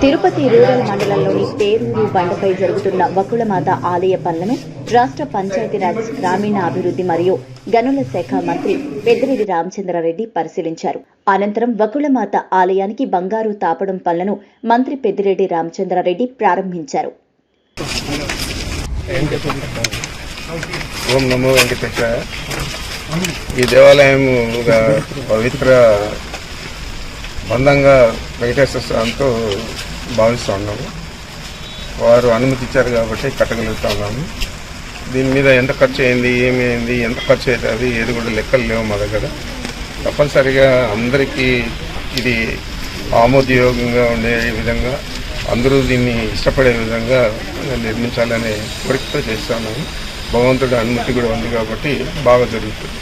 Tirupati rural మండలంలోని పేరూరు బండపై జరుగుతున్న వకుళమాత ఆలయ పనులను రాష్ట్ర పంచాయతీరాజ్ గ్రామీణ అభివృద్ధి మరియు గనుల శాఖ మంత్రి పెద్దిరెడ్డి రామచంద్రారెడ్డి పరిశీలించారు. అనంతరం వకుళమాత ఆలయానికి బంగారు తాపడం పనులను మంత్రి పెద్దిరెడ్డి రామచంద్రారెడ్డి ప్రారంభించారు. ఓం నమో వెంకటేశ్వర ఈ దేవాలయం ఒక పవిత్ర అందంగా వెంకటేశ్వర స్వామితో భావిస్తూ ఉన్నాము వారు అనుమతి ఇచ్చారు కాబట్టి కట్టగలుగుతా ఉన్నాము దీని మీద ఎంత ఖర్చు అయింది ఏమైంది ఎంత ఖర్చు అవుతుంది ఏది కూడా లెక్కలు లేవు మా దగ్గర. తప్పనిసరిగా అందరికీ ఇది ఆమోదయోగంగా ఉండే విధంగా అందరూ దీన్ని ఇష్టపడే విధంగా నిర్మించాలనే కోరికతో చేస్తున్నాము. భగవంతుడి అనుమతి కూడా ఉంది కాబట్టి బాగా జరుగుతుంది.